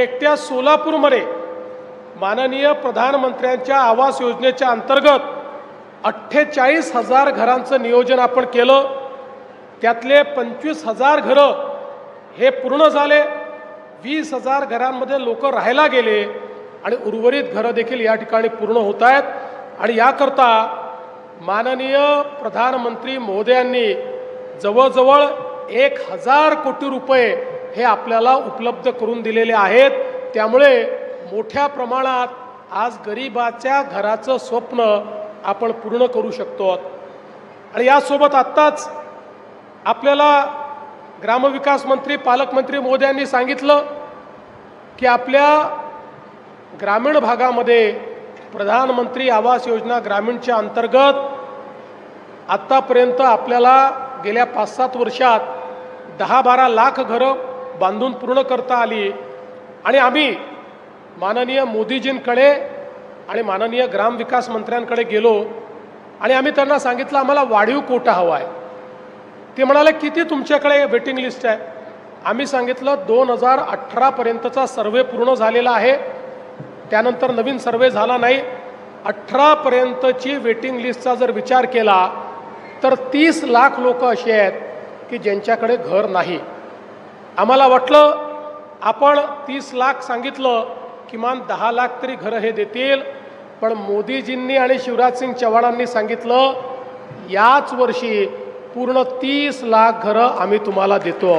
एकट्या सोलापूरमध्ये माननीय प्रधानमंत्र्यांच्या आवास योजनेच्या अंतर्गत अठ्ठेचाळीस हजार घरांचं नियोजन आपण केलं. त्यातले पंचवीस हजार घरं हे पूर्ण झाले. वीस हजार घरांमध्ये लोक राहायला गेले आणि उर्वरित घरं देखील या ठिकाणी पूर्ण होत आहेत. आणि याकरता माननीय प्रधानमंत्री महोदयांनी जवळजवळ एक हजार कोटी रुपये हे आपल्याला उपलब्ध करून दिलेले आहेत. त्यामुळे मोठ्या प्रमाणात आज गरिबाच्या घराचं स्वप्न आपण पूर्ण करू शकतो. आणि यासोबत आत्ताच आपल्याला ग्रामविकास मंत्री पालकमंत्री महोदयांनी सांगितलं की आपल्या ग्रामीण भागामध्ये प्रधानमंत्री आवास योजना ग्रामीणच्या अंतर्गत आत्तापर्यंत आपल्याला गेल्या पाच सात वर्षात दहा बारा लाख घरं बांधून पूर्ण करता आली. आणि आम्ही माननीय मोदीजींकडे आणि माननीय ग्रामविकास मंत्र्यांकडे गेलो. आणि आम्ही त्यांना सांगितलं आम्हाला वाढीव कोटा हवा आहे ते म्हणाले किती तुमच्याकडे वेटिंग लिस्ट आहे? आम्ही सांगितलं दोन हजार अठरापर्यंतचा सर्वे पूर्ण झालेला आहे. त्यानंतर नवीन सर्वे झाला नाही. अठरापर्यंतची वेटिंग लिस्टचा जर विचार केला तर तीस लाख लोक असे आहेत की ज्यांच्याकडे घर नाही. आम्हाला वाटलं आपण तीस लाख सांगितलं किमान दहा लाख तरी घरं हे देतील पण मोदीजींनी आणि शिवराजसिंग चव्हाणांनी सांगितलं याच वर्षी पूर्ण तीस लाख घरं आम्ही तुम्हाला देतो.